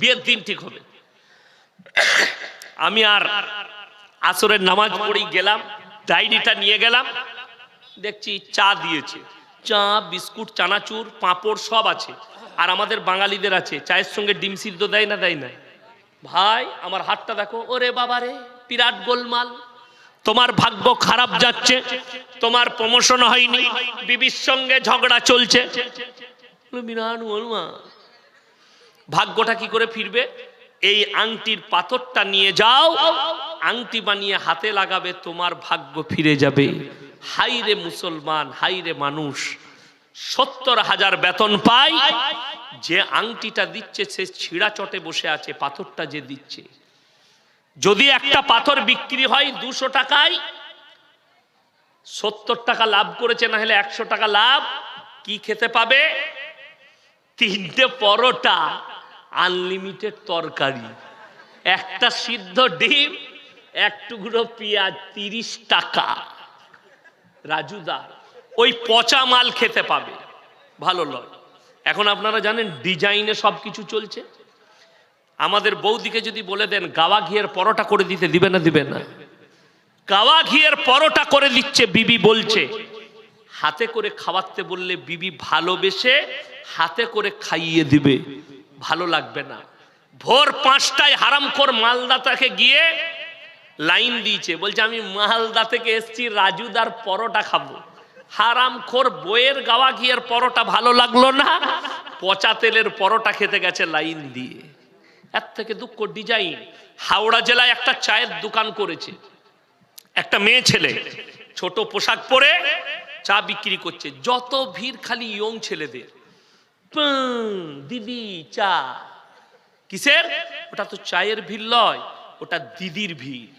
বিয়ের দিন ঠিক হবে। আমি আর আসরের নামাজ পড়েই গেলাম, ডায়েরিটা নিয়ে গেলাম, দেখছি চা দিয়েছে, চা, বিস্কুট, চানাচুর, পাঁপড় সব আছে, আর আমাদের বাঙালিদের আছে, চায়ের সঙ্গে ডিম সিদ্ধ দেয় না দেয় না। ভাই, আমার হাতটা দেখো, ওরে বাবা রে, বিরাট গোলমাল। তোমার ভাগ্য খারাপ যাচ্ছে, তোমার প্রমোশন হয়নি, বিবির সঙ্গে ঝগড়া চলছে। বিরাট গোলমাল। ভাগ্যটা কি করে ফিরবে? এই আংটির পাথরটা নিয়ে যাও, আংটি বানিয়ে হাতে লাগাবে, তোমার ভাগ্য ফিরে যাবে। হাইরে মুসলমান, হাইরে মানুষ, সত্তর হাজার বেতন পাই। যে আংটিটা দিচ্ছে, সে ছিঁড়া চটে বসে আছে, পাথরটা যে দিচ্ছে। যদি একটা পাথর বিক্রি হয় দুশো টাকায়, সত্তর টাকা লাভ করেছে, না হলে একশো টাকা লাভ, কি খেতে পাবে? তিনটে পরোটা। আনলিমিটেড তরকারি। একটা সিদ্ধ ডিম, এক টুকরো পেঁয়াজ তিরিশ টাকা। রাজুদা ওই পচা মাল খেতে পাবে। ভালো লয়। এখন আপনারা জানেন ডিজাইনে সব কিছু চলছে। আমাদের বৌদিকে যদি বলে দেন, গাওয়া ঘিয়ের পরোটা করে দিতে দিবে না দিবে না? গাওয়া ঘিয়ের পরোটা করে দিচ্ছে বিবি বলছে। হাতে করে খাওয়াতে বললে বিবি ভালোবেসে হাতে করে খাইয়ে দিবে। ভালো লাগবে না। ভোর পাঁচটায় হারামখোর মালদা তাকে গিয়ে লাইন দিয়েছে। বলছে, আমি মালদা থেকে এসছি, রাজুদার পরোটা খাব। হারামখোর বইয়ের গাওয়া ঘিয়ের পরোটা ভালো লাগল না। পচা তেলের পরোটা খেতে গেছে লাইন দিয়ে। এর থেকে দুঃখ ডিজাইন। হাওড়া জেলায় একটা চায়ের দোকান করেছে। একটা মেয়ে ছেলে, ছোট পোশাক পরে চা বিক্রি করছে। যত ভিড় খালি ইয়ং ছেলেদের। দিদি চা কিসের? ওটা তো চায়ের ভিড় লয়, ওটা দিদির ভিড়।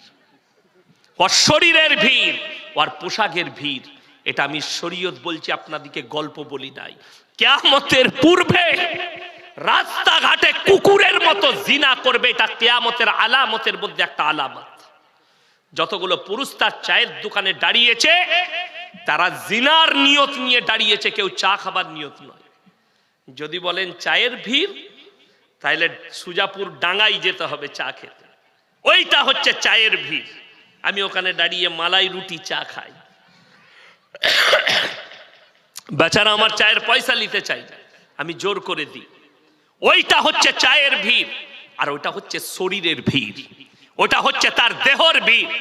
ওর শরীরের ভিড়, ওর পোশাকের ভিড়। এটা আমি শরীয়ত বলছি, আপনাদিকে গল্প বলি নাই। কেয়ামতের পূর্বে রাস্তাঘাটে কুকুরের মতো জিনা করবে, এটা কেয়ামতের আলামতের মধ্যে একটা আলামত। যতগুলো পুরুষ তার চায়ের দোকানে দাঁড়িয়েছে, তারা জিনার নিয়ত নিয়ে দাঁড়িয়েছে, কেউ চা খাবার নিয়ত নয়। যদি বলেন চায়ের ভিড় তাহলে সুজাপুর ডাঙ্গাই যেতে হবে চা খেতে। ওইটা হচ্ছে চায়ের ভিড়। আমি ওখানে দাঁড়িয়ে মালাই রুটি চা খাই। বেচারা আমার চায়ের পয়সা নিতে চাই আমি জোর করে দিই। ওইটা হচ্ছে চায়ের ভিড়, আর ওইটা হচ্ছে শরীরের ভিড়। ওটা হচ্ছে তার দেহর ভিড়।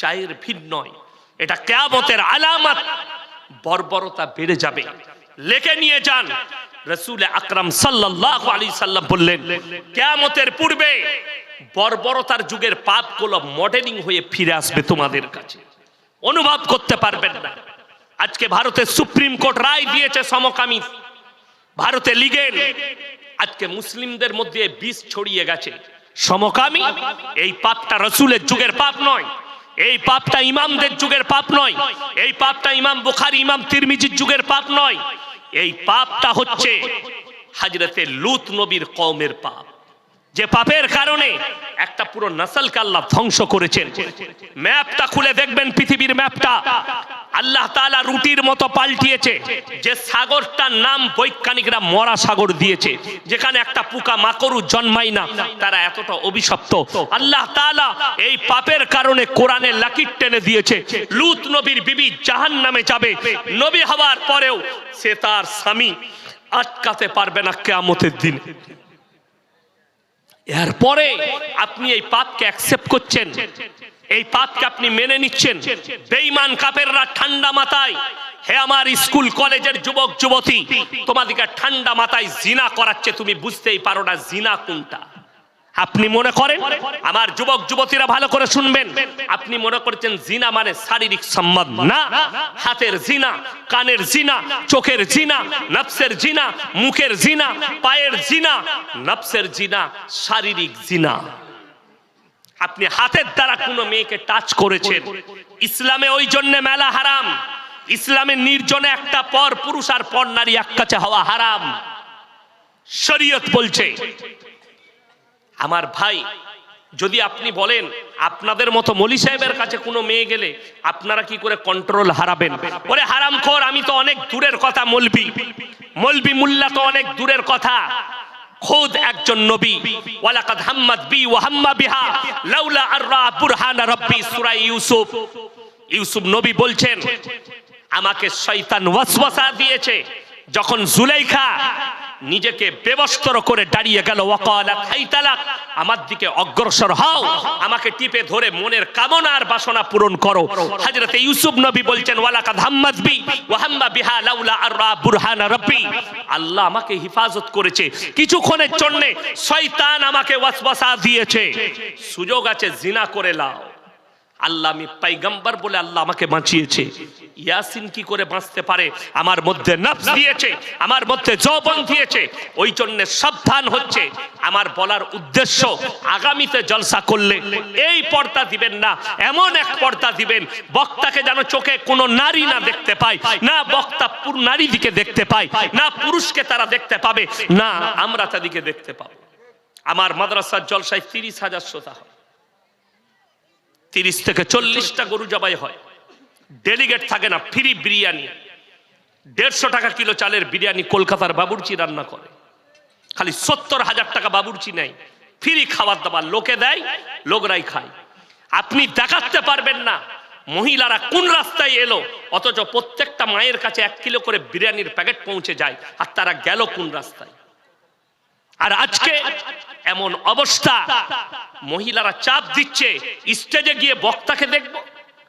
চায়ের ভিড় নয়, এটা কেয়ামতের আলামত বর্বরতা বেড়ে যাবে। লেখে নিয়ে যান। রসুল আকরাম সাল্লাল্লাহু আলাইহি সাল্লাম বললেন, কেয়ামতের পূর্বে বর্বরতার যুগের পাপগুলো মডেলিং হয়ে ফিরে আসবে তোমাদের কাছে। অনুভব করতে পারবেন না। আজকে ভারতের সুপ্রিম কোর্ট রায় দিয়েছে সমকামী। ভারতে লিগেল। আজকে মুসলিমদের মধ্যে বিষ ছড়িয়ে গেছে। সমকামী, এই পাপটা রসুলের যুগের পাপ নয়। এই পাপটা ইমামদের যুগের পাপ নয়। এই পাপটা ইমাম বুখারি, ইমাম তিরমিজির যুগের পাপ নয়। এই পাপটা হচ্ছে হাজরতে লুত নবীর কমের পাপ। যে পাপের কারণে একটা পুরো নসলকে আল্লাহ ধ্বংস করেছেন। ম্যাপটা খুলে দেখবেন, পৃথিবীর ম্যাপটা। আল্লাহ তাআলা রুটির মতো পাল্টিয়েছে, যে সাগরটার নাম বৈজ্ঞানিকরা মরা সাগর দিয়েছে, যেখানে একটা পোকা মাকড়ু জন্মায় না, তারা এতটা অভিশপ্ত। আল্লাহ তাআলা এই পাপের কারণে কোরআনে লাকির টেনে দিয়েছে, লুত নবীর বিবি জাহান নামে যাবে, নবী হওয়ার পরেও সে তার স্বামী আটকাতে পারবে না কেয়ামতের দিনে। এরপরে আপনি এই পাপকে অ্যাকসেপ্ট করছেন। এই পাপকে আপনি মেনে নিচ্ছেন। বেঈমান কাপেররা ঠান্ডা মাথায়, হে আমার স্কুল কলেজের যুবক যুবতী তোমাদেরকে ঠান্ডা মাথায় জিনা করাচ্ছে, তুমি বুঝতেই পারো না জিনা কোনটা। আপনি মনে করেন? আমার যুবক, যুবতীরা ভালো করে শুনবেন। আপনি মনে করছেন জিনা মানে শারীরিক সম্বন্ধ না। হাতের জিনা, কানের জিনা, চোখের জিনা, নফসের জিনা, মুখের জিনা, পায়ের জিনা। নফসের জিনা, শারীরিক জিনা। আপনি হাতের দ্বারা কোনো মেয়েকে টাচ করেছেন? ইসলামে ওই জন্য মেলা হারাম। ইসলামে নির্জনে একটা পর পুরুষ আর পর নারী এক কাছে হওয়া হারাম। শরীয়ত বলছে আমার ভাই, যদি আপনি বলেন আপনাদের মতো মলি সাহেবের কাছে কোনো মেয়ে গেলে আপনারা কি করে কন্ট্রোল হারাবেন? ওরে হারাম খোর, আমি তো অনেক দূরের কথা মলবি। মলবি মুল্লা তো অনেক দূরের কথা। খোদ একজন নবী। ওয়ালাকাদ হাম্মাদ বি ওয়া হাম্মা বিহা। লাউলা আররা বুরহানা রাব্বি সূরা ইউসুফ। ইউসুফ নবী বলছেন, আমাকে শয়তান ওয়াসওয়াসা দিয়েছে। যখন জুলাইখা নিজেকে বেবস্তর করে দাঁড়িয়ে গেল। ওয়াকালা খাইতালাক। আমার দিকে অগ্রসর হও। আমাকে টিপে ধরে মনের কামনা আর বাসনা পূরণ করো। হযরতে ইউসুফ নবী বলছেন, ওয়ালাকাদ হাম্মাদ বি ওয়া হাম্মা বিহা লাউলা আররা বুরহানা রাব্বি। আল্লাহ আমাকে হিফাজত করেছে। কিছুক্ষণের জন্য শয়তান আমাকে ওয়াসওয়াসা দিয়েছে। সুযোগ আছে, জিনা করে লাও। আল্লাহ আমি পাইগাম্বার বলে আল্লাহ আমাকে বাঁচিয়েছে। ইয়াসিন কি করে বাঁচতে পারে? আমার মধ্যে নফস দিয়েছে, আমার মধ্যে যৌবন দিয়েছে, ওই জন্য সাবধান হচ্ছে। আমার বলার উদ্দেশ্য, আগামীতে জলসা করলে এই পর্দা দিবেন না, এমন এক পর্দা দিবেন, বক্তাকে যেন চোখে কোনো নারী না দেখতে পায়, না বক্তা নারী দিকে দেখতে পায়, না পুরুষকে তারা দেখতে পাবে, না আমরা তাদেরকে দেখতে পাবো। আমার মাদ্রাসার জলসায় তিরিশ হাজার শ্রোতা হয়। তিরিশ থেকে চল্লিশটা গরু জবাই হয়। ডেলিগেট থাকে না ফ্রি বিরিয়ানি। দেড়শো টাকা কিলো চালের বিরিয়ানি কলকাতার বাবুর্চি রান্না করে। খালি সত্তর হাজার টাকা বাবুর্চি নেয়। ফ্রি খাবার দাবার লোকে দেয়, লোকরাই খায়। আপনি দেখাতে পারবেন না, মহিলারা কোন রাস্তায় এলো, অথচ প্রত্যেকটা মায়ের কাছে এক কিলো করে বিরিয়ানির প্যাকেট পৌঁছে যায়, আর তারা গেল কোন রাস্তায়। আর আজকে এমন অবস্থা, মহিলারা চাপ দিচ্ছে, স্টেজে গিয়ে বক্তাকে দেখব।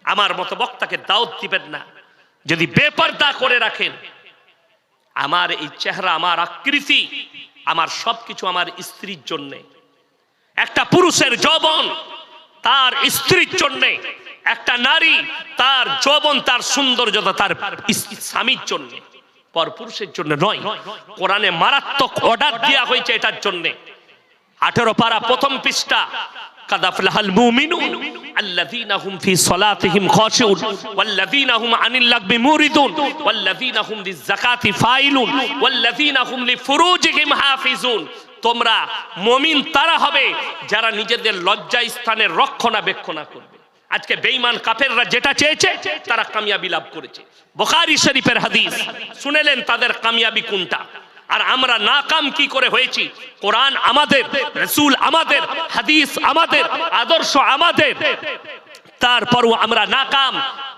আমার মতো বক্তাকে দাওয়াত দিবেন না। যদি বেপর্দা করে রাখেন, আমার এই চেহারা, আমার আকৃতি, আমার সবকিছু আমার স্ত্রীর জন্যে। একটা পুরুষের যৌবন তার স্ত্রীর জন্যে, একটা নারী তার যৌবন, তার সৌন্দর্যতা তার স্বামীর জন্যে। পর পুরুষের জন্য নয় কোরআনে মারাত্মক অর্ডার দেওয়া হয়েছে এটার জন্যে আঠেরো পারা প্রথম পৃষ্ঠা قد أفلح المؤمنون الذين هم في صلاتهم خاشعون والذين هم عن اللغو موردون والذين هم للزكاة فاعلون والذين هم لفروجهم حافظون তোমরা মমিন তারা হবে যারা নিজেদের লজ্জা স্থানের রক্ষণাবেক্ষণা করবে আজকে বেঈমান কাফেররা যেটা চেয়েছে, তারা কামিয়াবি লাভ করেছে। বুখারী শরীফের হাদিস, শুনেলেন তাদের কামিয়াবি কোনটা? আর আমরা নাকাম কি করে হয়েছি? কোরআন আমাদের, রসুল আমাদের, হাদিস আমাদের, আদর্শ আমাদের। তারপরও আমরা নাকাম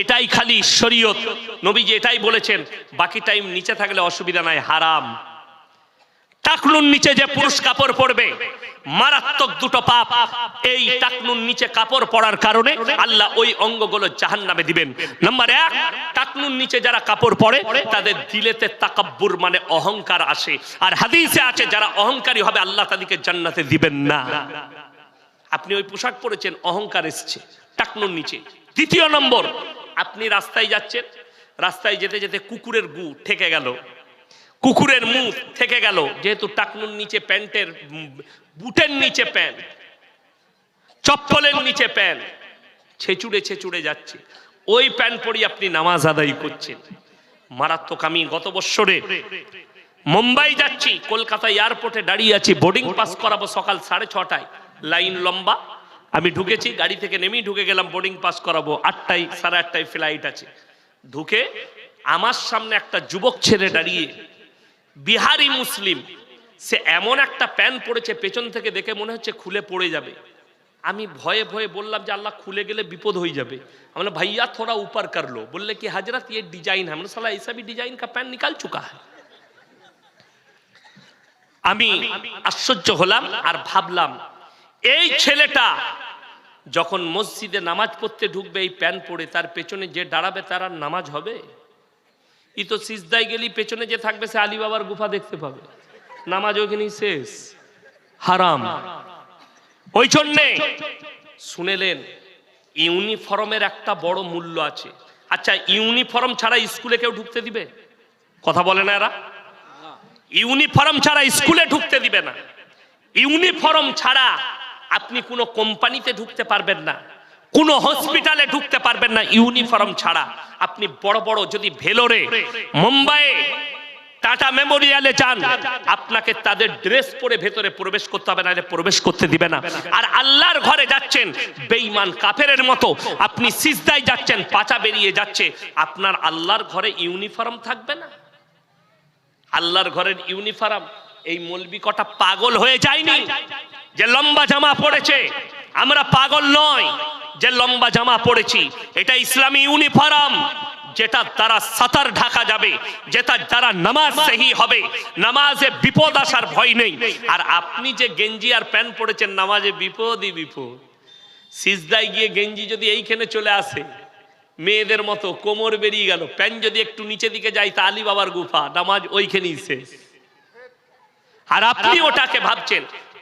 এটাই খালি শরীয়ত। নবীজি এটাই বলেছেন, বাকি টাইম নিচে থাকলে অসুবিধা নাই, হারাম। টাকনুর নিচে যে পুরুষ কাপড় পরবে, মারাত্মক দুটো পাপ। এই টাকনুর নিচে কাপড় পরার কারণে আল্লাহ ওই অঙ্গগুলো জাহান নামে দিবেন। নাম্বার এক, টাকনুর নিচে যারা কাপড় পরে, তাদের দিলেতে তাকাব্বুর মানে অহংকার আসে। আর হাদিসে আছে, যারা অহংকারী হবে, আল্লাহ তাদেরকে জান্নাতে দিবেন না। আপনি ওই পোশাক পরেছেন, অহংকার এসছে, টাকনুর নিচে। দ্বিতীয় নম্বর আপনি রাস্তায় যাচ্ছেন, রাস্তায় যেতে যেতে কুকুরের গু ঠেকে গেল। কুকুরের মুখ থেকে গেল, যেহেতু টাকনুর নিচে প্যান্টের বুটের নিচে প্যান্ট, চপ্পলের নিচে প্যান্ট, ছেচুড়ে ছেচুড়ে যাচ্ছে। ওই প্যান্ট পরি আপনি নামাজ আদায় করছেন। মারাত্মক, আমি গত বৎসরে মুম্বাই যাচ্ছি, কলকাতা এয়ারপোর্টে দাঁড়িয়ে আছি, বোর্ডিং পাস করাবো সকাল সাড়ে ছটায়। লাইন লম্বা আমি ঢুকেছি, গাড়ি থেকে নেমেই ঢুকে গেলাম, বোর্ডিং পাস করাবো। আটটায়, সাড়ে আটটায় ফ্লাইট আছে। ঢুকে আমার সামনে একটা যুবক ছেলে দাঁড়িয়ে, বিহারি মুসলিম, সে এমন একটা প্যান পড়েছে পেছন থেকে দেখে মনে হচ্ছে খুলে পড়ে যাবে। আমি ভয়ে ভয়ে বললাম যে, আল্লাহ, খুলে গেলে বিপদ হয়ে যাবে। আমার ভাইয়া, থোড়া উপার করল বললে, কি হাজরাত এর ডিজাইন আমরা সালা এসবই ডিজাইন কা প্যান নিকাল চুকা আমি আশ্চর্য হলাম আর ভাবলাম, এই ছেলেটা যখন মসজিদে নামাজ পড়তে ঢুকবে, এই প্যান পরে তার পেছনে যে দাঁড়াবে, তার আর নামাজ হবে? ই তো সিজদায় গেলি পেছনে যে থাকবে, সে আলী বাবার গুফা দেখতে পাবে। নামাজ ওখানেই শেষ। হারাম। ওই জন্যে শুনেলেন, ইউনিফর্মের একটা বড় মূল্য আছে। আচ্ছা ইউনিফর্ম ছাড়া স্কুলে কেউ ঢুকতে দিবে? কথা বলে না এরা? ইউনিফর্ম ছাড়া স্কুলে ঢুকতে দিবে না। ইউনিফর্ম ছাড়া আপনি কোনো কোম্পানিতে ঢুকতে পারবেন না, কোনো হসপিটালে ঢুকতে পারবেন না ইউনিফর্ম ছাড়া। আপনি বড় বড় যদি ভেলোরে, মুম্বাইয়ে, টাটা মেমোরিয়ালে যান, আপনাকে তাদের ড্রেস পরে ভেতরে প্রবেশ করতে হবে না প্রবেশ করতে দিবে না। আর আল্লাহর ঘরে যাচ্ছেন, বেঈমান কাফেরের মতো, আপনি সিজদায় যাচ্ছেন, পাচা বেরিয়ে যাচ্ছে, আপনার আল্লাহর ঘরে ইউনিফর্ম থাকবে না? আল্লাহর ঘরের ইউনিফর্ম এই মলবি কটা পাগল হয়ে যায়নি? যে লম্বা জামা পড়েছে আমরা পাগল নয় যে লম্বা জামা পড়েছি। এটা ইসলামী ইউনিফর্ম যেটা দ্বারা সাতার ঢাকা যাবে যেটা দ্বারা নামাজ সেহি হবে। নামাজে বিপদ আসার ভয় নেই। আর আপনি যে গেঞ্জি আর প্যান্ট পড়েছেন নামাজে বিপদই বিপদ। সিজদায় গিয়ে গেঞ্জি যদি এইখানে চলে আসে মেয়েদের মতো কোমর বেরিয়ে গেল প্যান্ট যদি একটু নিচে দিকে যায় তা আলী বাবার গুফা নামাজ ওইখানেই শেষ। আর আপনি ওটাকে ভাবছেন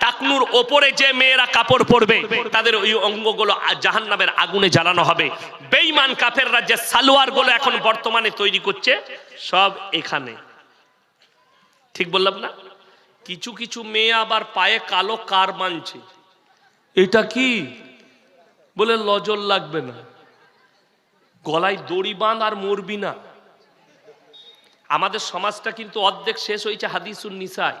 টাকনুর ওপরে যে মেয়েরা কাপড় পরবে, তাদের ওই অঙ্গগুলো জাহান নামের আগুনে জ্বালানো হবে। বেইমান কাফেররা যে সালোয়ারগুলো এখন বর্তমানে তৈরি করছে, সব এখানে। ঠিক বললাম না? কিছু কিছু মেয়ে আবার পায়ে কালো কার মানছে। এটা কি? বলে লজল লাগবে না। গলায় দড়ি বাঁধ আর মরবি না। আমাদের সমাজটা কিন্তু অর্ধেক শেষ হয়েছে হাদিসুন নিসায়।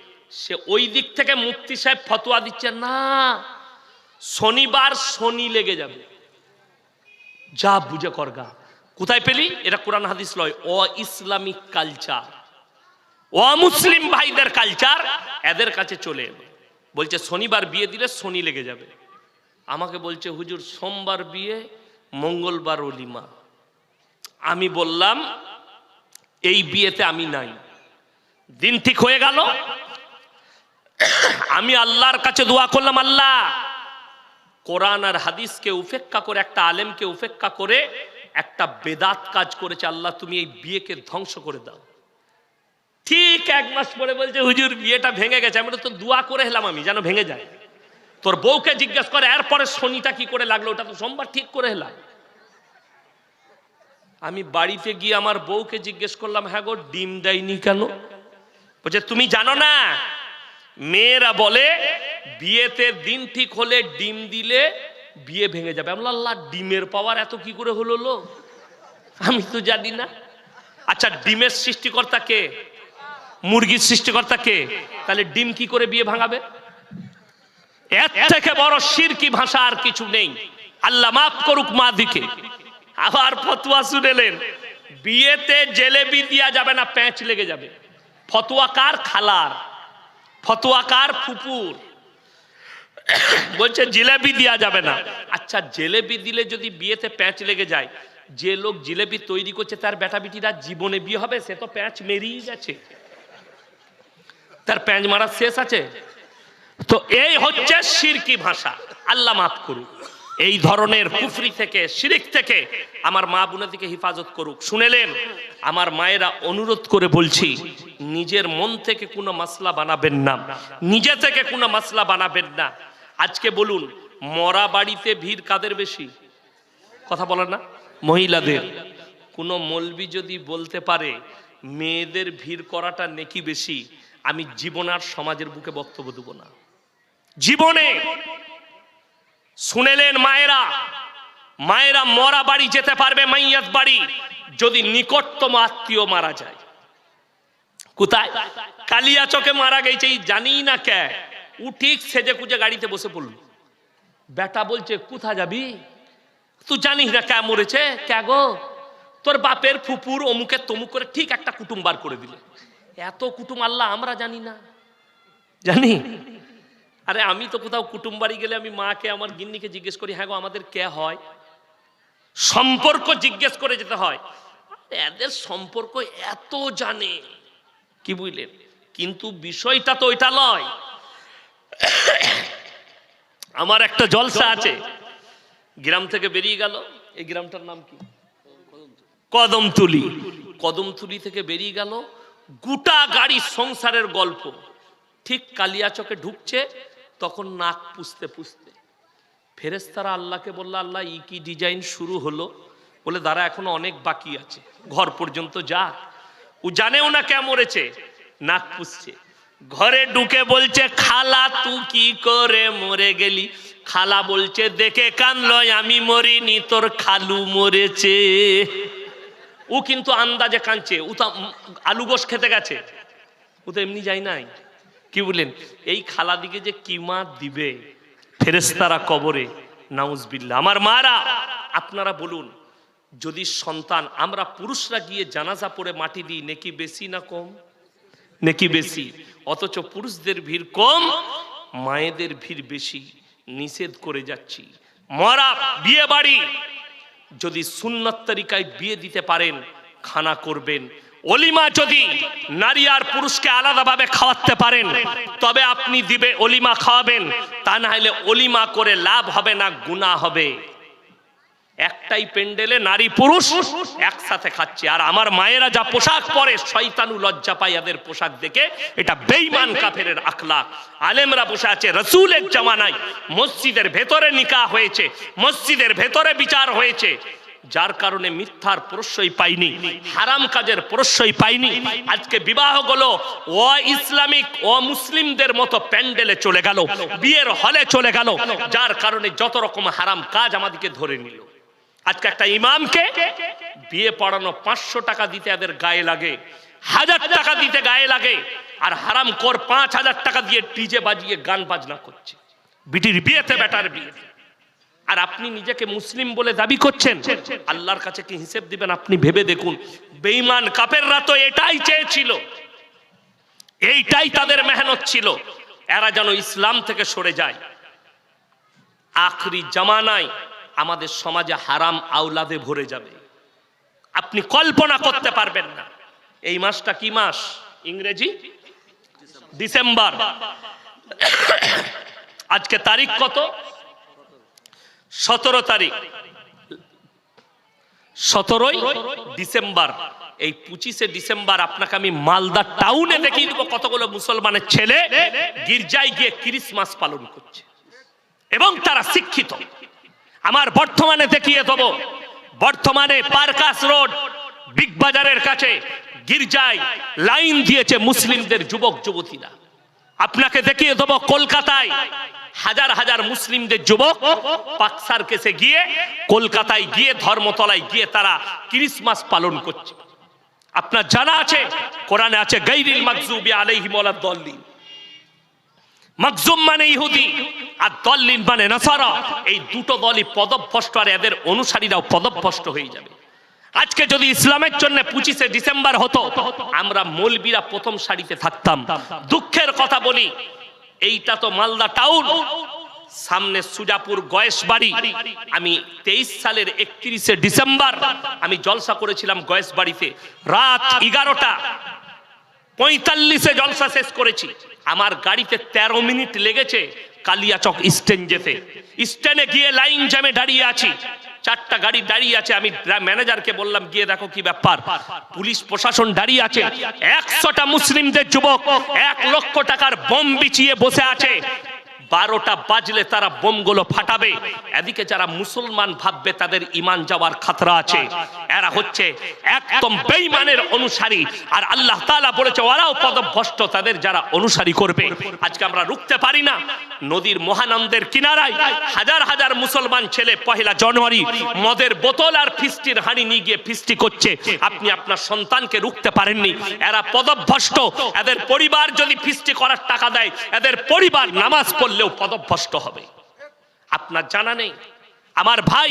সে ওই দিক থেকে মুক্তি সাহেব ফতোয়া দিচ্ছে, না, শনিবার শনি লেগে যাবে। যা বুঝে করগা কোথায় পেলি? এটা কোরআন হাদিস লয়। অ ইসলামিক কালচার। অমুসলিম ভাইদের কালচার, এদের কাছে চলে এলো। বলছে, শনিবার বিয়ে দিলে শনি লেগে যাবে। আমাকে বলছে, হুজুর, সোমবার বিয়ে, মঙ্গলবার অলিমা। আমি বললাম, এই বিয়েতে আমি নাই। দিন ঠিক হয়ে গেল আমি আল্লাহর কাছে দোয়া করলাম, আল্লাহ, কোরআন আর হাদিসকে উপেক্ষা করে, একটা আলেমকে উপেক্ষা করে একটা বেদাত কাজ করেছে, আল্লাহ, তুমি এই বিয়েকে ধ্বংস করে দাও। ঠিক এক মাস পরে বলছে, হুজুর, বিয়েটা ভেঙে গেছে। আমি তো দোয়া করে হেলাম আমি, যেন ভেঙে যায়। তোর বউকে জিজ্ঞেস করে, এরপরে শনিটা কি করে লাগল? ওটা তো সোমবার ঠিক করে হেলাম আমি বাড়িতে গিয়ে আমার বউকে জিজ্ঞেস করলাম হ্যাঁ গো, ডিম দেয়নি কেন? বলছে, তুমি জানো না মেয়েরা বলে বিয়েতে দিন ঠিক হলে ডিম দিলে বিয়ে ভেঙে যাবে। আমি বললাম, আল্লাহ ডিমের পাওয়ার এত কি করে হলো লো আমি তো জানি না। আচ্ছা ডিমের সৃষ্টিকর্তা কে? মুরগির সৃষ্টিকর্তা কে? তাহলে ডিম কি করে বিয়ে ভাঙাবে? এর থেকে বড় শিরকি ভাষা আর কিছু নেই। আল্লাহ মাফ করুক মা দিকে। আবার ফতুয়া শুনেলেন বিয়েতে জেলেবি দেওয়া যাবে না প্যাঁচ লেগে যাবে। ফতুয়া কার? খালার। ফতুয়া কার ফুপুর বলছে জিলেবি দেওয়া যাবে না। আচ্ছা জিলেবি দিলে যদি বিয়েতে প্যাঁচ লেগে যায়, যে লোক জিলেবি তৈরি করছে, তার বেটা বিটিরা জীবনে বিয়ে হবে, সে তো প্যাঁচ মেরিয়ে গেছে। তার প্যাঁচ মারা শেষ আছে। তো এই হচ্ছে শিরকি ভাষা। আল্লাহ মাফ করুক। এই ধরনের কুফরি থেকে, শিরিক থেকে আমার মা বোনাদিকে হেফাজত করুক। শুনেলেন আমার মায়েরা অনুরোধ করে বলছি নিজের মন থেকে কোনো মাসলা বানাবেন না। নিজে থেকে কোনো মাসলা বানাবেন না। আজকে বলুন, মরা বাড়িতে ভিড় কাদের বেশি? কথা বলেন না। মহিলাদের। কোনো মলবি যদি বলতে পারে, মেয়েদের ভিড় করাটা নেকি বেশি, আমি জীবন আর সমাজের বুকে বক্তব্য দেব না। জীবনে শুনেলেন মায়েরা মায়েরা মরা বাড়ি যেতে পারবে, মাইয়াত বাড়ি, যদি নিকটতম আত্মীয় মারা যায়। কোথায়? কালিয়া চকে মারা গেছে, এই জানি না কে। ও ঠিক সেজে কুজে গাড়িতে বসে পড়ল। বেটা বলছে কোথা যাবি? তুই জানিস না কে মরেছে? কে গো? তোর বাপের ফুপুর অমুকে তমুক করে ঠিক একটা কুটুম বার করে দিলে। এত কুটুম আল্লাহ, আমরা জানি না। জানি? আরে আমি তো কোথাও কুটুম বাড়ি গেলে আমি মাকে, আমার গিন্নিকে জিজ্ঞেস করি হ্যাঁ গো, আমাদের কে হয়? সম্পর্ক জিজ্ঞেস করে যেতে হয়। এদের সম্পর্ক এত জানে। কি বুঝলেন? কিন্তু বিষয়টা তো ওইটা নয়। আমার একটা জলসা আছে। গ্রাম থেকে বেরিয়ে গেল। এই গ্রামটার নাম কি? কদমতুলি। কদমতুলি থেকে বেরিয়ে গেল। গোটা গাড়ি সংসারের গল্প। ঠিক কালিয়াচকে ঢুকছে, তখন নাক পুষতে পুষতে ফেরেস্তারা আল্লাহকে বলল, আল্লাহ, ই কি ডিজাইন শুরু হলো? বলে, দাঁড়া, এখনও অনেক বাকি আছে। ঘর পর্যন্ত যা। ও জানেও না কে মরেছে? নাক পুষছে। ঘরে ঢুকে বলছে, খালা তু কি করে মরে গেলি? খালা বলছে, দেখে কানলো আমি মরিনি, তোর খালু মরেছে। ও কিন্তু আন্দাজে কাঁদছে। ও তো আলু গোস খেতে গেছে। ও তো এমনি যায় নাই। কি বললেন? এই খালা দিকে যে কিমা দিবে ফেরেস্তারা কবরে নাউজবিল্লা আমার মারা, আপনারা বলুন। যদি সন্তান, আমরা পুরুষরা গিয়ে জানাজা পড়ে মাটি দিই, নেকি বেশি না কম? নেকি বেশি। অথচ পুরুষদের ভিড় কম, মায়েদের ভিড় বেশি। নিষেধ করে যাচ্ছি। মরা বিয়ে বাড়ি। যদি সুন্নত তরিকায় বিয়ে দিতে পারেন, খানা করবেন। অলিমা যদি নারী আর পুরুষকে আলাদাভাবে খাওয়াতে পারেন, তবে আপনি দিবে অলিমা খাওয়াবেন। তা না হলে অলিমা করে লাভ হবে না গুণা হবে। একটাই পেন্ডেলে নারী পুরুষ একসাথে খাচ্ছে। আর আমার মায়েরা যা পোশাক পরে শয়তানু লজ্জা পায় এদের পোশাক দেখে, এটা বেইমান কাফেরের আখলাক আলেমরা বসে আছে, রসুলের জামানায় মসজিদের ভেতরে নিকা হয়েছে, মসজিদের ভেতরে বিচার হয়েছে। যার কারণে মিথ্যার প্রশ্রয় পাইনি, হারাম কাজের প্রশ্রয় পাইনি। আজকে বিবাহগুলো ও ইসলামিক ও মুসলিমদের মতো প্যান্ডেলে চলে গেল, বিয়ের হলে চলে গেল। যার কারণে যত রকম হারাম কাজ আমাদেরকে ধরে নিল। আজকে একটা ইমামকে বিয়ে পড়ানো পাঁচশো টাকা দিতে এদের গায়ে লাগে হাজার টাকা দিতে গায়ে লাগে আর হারাম কর পাঁচ হাজার টাকা দিয়ে ডিজে বাজিয়ে গান বাজনা করছে। বিটির বিয়েতে বেটার বিয়ে। আর আপনি নিজেকে মুসলিম বলে দাবি করছেন আল্লাহর কাছে কি হিসেব দিবেন আপনি ভেবে দেখুন। বেঈমান কাপেররা তো এটাই চেয়েছিল এইটাই তাদের মেহনত ছিল এরা যেন ইসলাম থেকে সরে যায়। আখরি জামানায় আমাদের সমাজে হারাম আওলাদে ভরে যাবে। আপনি কল্পনা করতে পারবেন না। এই মাসটা কি মাস? ইংরেজি? ডিসেম্বর। আজকে তারিখ কত? সতেরো তারিখ। সতেরোই ডিসেম্বর। এই পঁচিশে ডিসেম্বর আপনাকে আমি মালদা টাউনে দেখিয়ে দেবো কতগুলো মুসলমানের ছেলে গির্জায় গিয়ে ক্রিসমাস পালন করছে। এবং তারা শিক্ষিত। আমার বর্তমানে দেখিয়ে দেবো। বর্তমানে পার্কাস রোড, বিগ বাজারের কাছে গির্জায় লাইন দিয়েছে মুসলিমদের যুবক, যুবতীরা। আপনাকে দেখিয়ে দেবো কলকাতায় হাজার হাজার মুসলিমদের যুবক পাকসার কেসে গিয়ে কলকাতায় গিয়ে ধর্মতলায় গিয়ে তারা ক্রিসমাস পালন করছে। আপনার জানা আছে, কোরআনে আছে, গাইরিল মাকজুবি আলাইহিম ওয়ালাদ-দাল্লিন মাকজুম মানে ইহুদি, আর দল্লিন মানে নাসারা। এই দুটো দলই পদভ্রষ্ট, আর এদের অনুসারীরাও পদভ্রষ্ট হয়ে যাবে। আজকে যদি ইসলামের জন্য পঁচিশে ডিসেম্বর হতো, আমরা মৌলবীরা প্রথম সারিতে থাকতাম। দুঃখের কথা বলি, এইটা তো মালদা টাউন। সামনে সুজাপুর গয়েশ বাড়ি। আমি তেইশ সালের একত্রিশে ডিসেম্বর, আমি জলসা করেছিলাম গয়েশ বাড়িতে। রাত এগারোটা পঁয়তাল্লিশে জলসা শেষ করেছি। আমার গাড়িতে ১৩ মিনিট লেগেছে কালিয়াচক স্ট্যান্ড যেতে। স্ট্যান্ডে গিয়ে লাইন জ্যামে দাঁড়িয়ে আছি। চারটা গাড়ি দাঁড়িয়ে আছে, আমি ম্যানেজারকে বললাম, গিয়ে দেখো কি ব্যাপার। পুলিশ প্রশাসন দাঁড়িয়ে আছে। একশোটা মুসলিমদের যুবক, এক লক্ষ টাকার বোম বিছিয়ে বসে আছে। বারোটা বাজলে তারা বোমগুলো ফাটাবে। এদিকে যারা মুসলমান ভাববে তাদের ইমান যাওয়ার খাতরা আছে। এরা হচ্ছে একদম বেইমানের অনুসারী। আর আল্লাহ তাআলা বলেছে ওরাও পদভ্রষ্ট তাদের যারা অনুসারী করবে। আজকে আমরা রুখতে পারি না। নদীর মহানন্দের কিনারায় হাজার হাজার মুসলমান ছেলে, পহেলা জানুয়ারি, মদের বোতল আর ফিস্টির হাঁড়ি নিয়ে গিয়ে ফিস্টি করছে। আপনি আপনার সন্তানকে রুখতে পারেননি। এরা পদভ্রষ্ট। এদের পরিবার যদি ফিস্টি করার টাকা দেয়, এদের পরিবার নামাজ পড়লেও পদভ্রষ্ট হবে। আপনার জানা নেই? আমার ভাই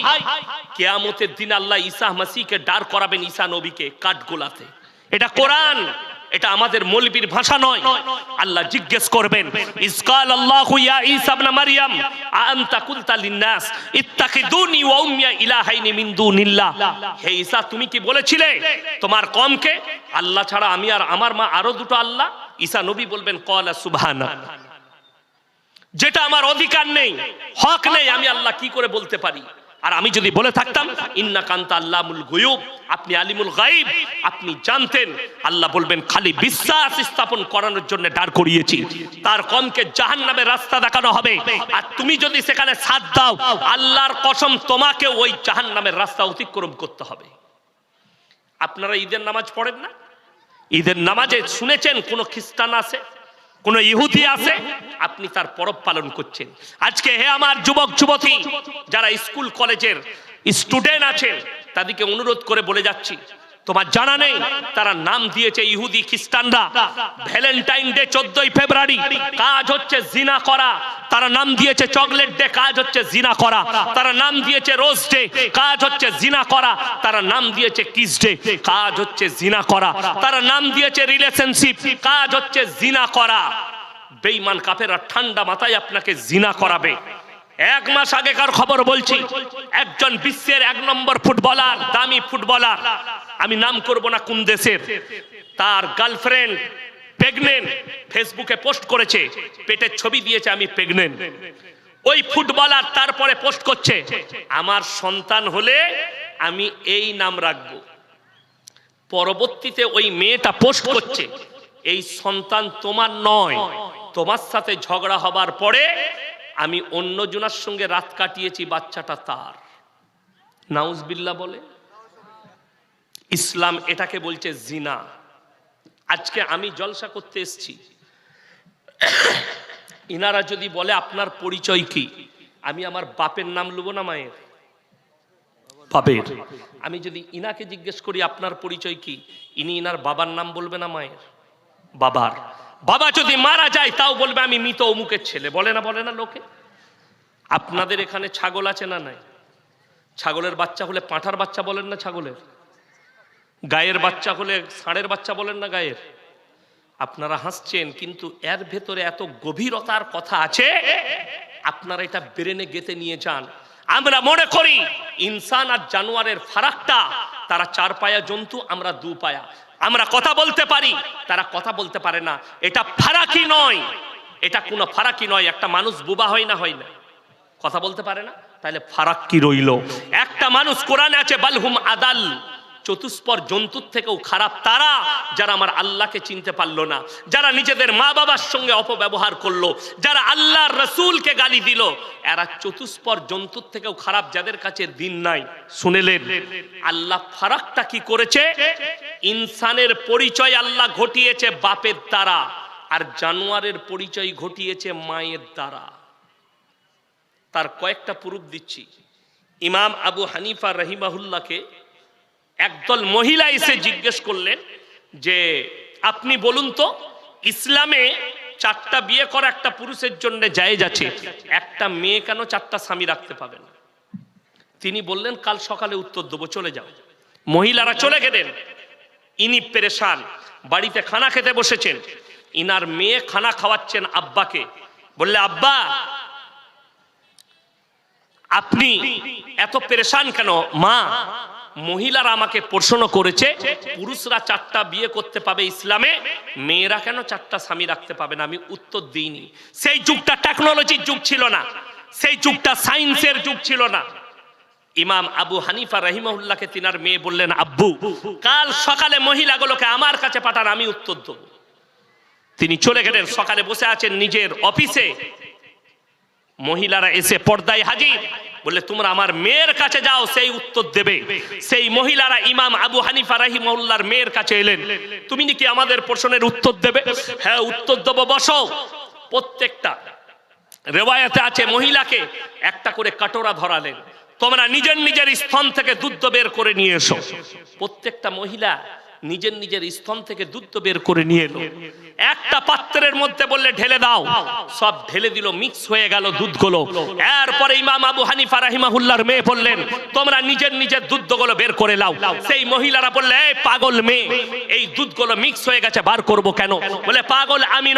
কেয়ামতের দিন আল্লাহ ঈসা মাসিকে ডার করাবেন ঈসা নবীকে কাঠগোলাতে। এটা কোরআন, এটা আমাদের মৌলবীর ভাষা নয়। আল্লাহ জিজ্ঞেস করবেন ইসকাল আল্লাহু ইয়া ঈসা ইবনে মারইয়াম আনতা কুলতা ওয়া উম্মিয়া ইলাহাইনি মিন দুনিল্লাহ? হে ঈসা, তুমি কি বলেছিলে? তোমার কমকে? আল্লাহ ছাড়া আমি আর আমার মা আরও দুটো আল্লাহ? ঈসা নবী বলবেন, কলা সুবহানা যেটা আমার অধিকার নেই, হক নেই, আমি আল্লাহ কি করে বলতে পারি? আর আমি যদি বলে থাকতাম, ইন্না কান্তা আল্লামুল গুয়ুব আপনি আলিমুল গাইব আপনি জানতেন, আল্লাহ বলবেন, খালি বিশ্বাস স্থাপন করানোর জন্য দাঁড় করিয়েছি। তার কমকে জাহান্নামের রাস্তা দেখানো হবে। আর তুমি যদি সেখানে সাথ দাও, আল্লাহর কসম তোমাকে ওই জাহান্নামের রাস্তা অতিক্রম করতে হবে। আপনারা ঈদের নামাজ পড়েন না? ঈদের নামাজে শুনেছেন কোন খ্রিস্টান আছে? কোন ইহুদি আছে? আপনি তার পরব পালন করছেন। আজকে হে আমার যুবক, যুবতী, যারা স্কুল, কলেজের স্টুডেন্ট আছেন, তাদেরকে অনুরোধ করে বলে যাচ্ছি তোমার জানা নেই? তারা নাম দিয়েছে ইহুদি খ্রিস্টানরা। ভ্যালেন্টাইন ডে চোদ্দই ফেব্রুয়ারি, কাজ হচ্ছে জিনা করা। তারা নাম দিয়েছে চকলেট ডে, কাজ হচ্ছে জিনা করা। তারা নাম দিয়েছে রোজ ডে, কাজ হচ্ছে জিনা করা। তারা নাম দিয়েছে কিস ডে, কাজ হচ্ছে জিনা করা। তারা নাম দিয়েছে রিলেশনশিপ, কাজ হচ্ছে জিনা করা। বেঈমান কাফেরা ঠান্ডা মাথায় আপনাকে জিনা করাবে। এক মাস আগেকার খবর বলছি একজন বিশ্বের এক নম্বর ফুটবলার দামি ফুটবলার আমি নাম করব না কোন দেশের তার গার্লফ্রেন্ড প্রেগনেন্ট ফেসবুকে পোস্ট করেছে পেটের ছবি দিয়েছে আমি প্রেগনেন্ট ওই ফুটবলার তারপরে পোস্ট করছে আমার সন্তান হলে আমি এই নাম রাখব। পরবর্তীতে ওই মেয়েটা পোস্ট করছে এই সন্তান তোমার নয়। তোমার সাথে ঝগড়া হবার পরে আমি অন্য জনার সঙ্গে রাত কাটিয়েছি, বাচ্চাটা তার। নাউজবিল্লা বলে, ইসলাম এটাকে বলছে জিনা। আজকে আমি জলসা করতে এসছি। ইনারা যদি বলে, আপনার পরিচয় কি? আমি আমার বাপের নাম লুবো না, মায়ের? বাপের। আমি যদি ইনাকে জিজ্ঞেস করি, আপনার পরিচয় কি? ইনি ইনার বাবার নাম বলবে না, মায়ের? বাবার। বাবা যদি মারা যায়, তাও বলবে আমি মৃত অমুকের ছেলে। বলে না বলে না লোকে? আপনাদের এখানে ছাগল আছে না নাই? ছাগলের বাচ্চা হলে পাঁঠার বাচ্চা বলেন না ছাগলের? গায়ের বাচ্চা হলে ষাঁড়ের বাচ্চা বলেন না গায়ের? আপনারা হাসছেন, কিন্তু এর ভেতরে এত গভীরতার কথা আছে, আপনারা এটা ব্রেনে গেতে নিয়ে যান। আমরা মনে করি, ইনসান আর জানোয়ারের ফারাকটা, তারা চার পায়া জন্তু, আমরা দু পায়া। আমরা কথা বলতে পারি, তারা কথা বলতে পারে না। এটা ফারাকি নয়। এটা কোনো ফারাকি নয়, একটা মানুষ বুবা হয় না হয় না। কথা বলতে পারে না, তাহলে ফারাক কি রইল। একটা মানুষ কোরআনে আছে বালহুম আদাল। চতুষ্পর জন্তুর থেকেও খারাপ তারা যারা আমার আল্লাহকে চিনতে পারল না, যারা নিজেদের মা বাবার সঙ্গে অপব্যবহার করল, যারা আল্লাহর রসুলকে গালি দিল, এরা চতুষ্পর জন্তুর থেকেও খারাপ যাদের কাছে দিন নাই। শুনেলেন? আল্লাহ ফারাকটা কি করেছে? ইনসানের পরিচয় আল্লাহ ঘটিয়েছে বাপের দ্বারা আর জানোয়ারের পরিচয় ঘটিয়েছে মায়ের দ্বারা তার কয়েকটা প্রুফ দিচ্ছি। ইমাম আবু হানিফা রহিমাহুল্লাহকে একদল মহিলা এসে জিজ্ঞেস করলেন যে, আপনি বলুন তো, ইসলামে চারটা বিয়ে করা একটা পুরুষের জন্য জায়েজ আছে, একটা মেয়ে কেন চারটা স্বামী রাখতে পাবে না? তিনি বললেন, কাল সকালে উত্তর দেবো, চলে যাও। মহিলারা চলে গেলেন। ইনি পেরেশান, বাড়িতে খানা খেতে বসেছেন। ইনার মেয়ে খানা খাওয়াচ্ছেন আব্বাকে। বললে, আব্বা আপনি এত পেরেশান কেন? মা, মহিলারা আমাকে প্রশ্ন করেছে, পুরুষরা চারটা বিয়ে করতে পাবে ইসলামে, মেয়েরা কেন চারটা স্বামী রাখতে পাবে না? আমি উত্তর দিইনি। সেই যুগটা টেকনোলজির যুগ ছিল না। সেই যুগটা সায়েন্সের যুগ ছিল না। ইমাম আবু হানিফা রহিমউল্লাহকে তিনার মেয়ে বললেন, আব্বু, কাল সকালে মহিলাগুলোকে আমার কাছে পাঠান, আমি উত্তর দেবো। তিনি চলে গেলেন, সকালে বসে আছেন নিজের অফিসে মহিলারা এসে পর্দায় হাজির। বলে তোমরা আমার মেয়ের কাছে যাও, সেই উত্তর দেবে। সেই মহিলারা ইমাম আবু হানিফা রাহিমউল্লাহর মেয়ের কাছে এলেন। তুমি নাকি আমাদের প্রশ্নের উত্তর দেবে? হ্যাঁ উত্তর দেবো, বসো। প্রত্যেকটা রেওয়ায়তে আছে মহিলাকে একটা করে কাটোরা ধরালেন। তোমরা নিজের নিজের স্থান থেকে দুধ বের করে নিয়ে এসো। প্রত্যেকটা মহিলা নিজের নিজের স্তন থেকে দুধ বের করে নিয়ে এলো। একটা পাত্রের মধ্যে বললে, ঢেলে দাও। সব ঢেলে দিল মিক্স হয়ে গেল দুধগুলো। এরপরে ইমাম আবু হানিফা রাহিমাহুল্লাহর মেয়ে বললেন, তোমরা নিজের নিজের দুধগুলো বের করে লাও সেই মহিলারা বললে, "এই পাগল মেয়ে, এই দুধগুলো মিক্স হয়ে গেছে, বার করব কেন? বলে, পাগল আমি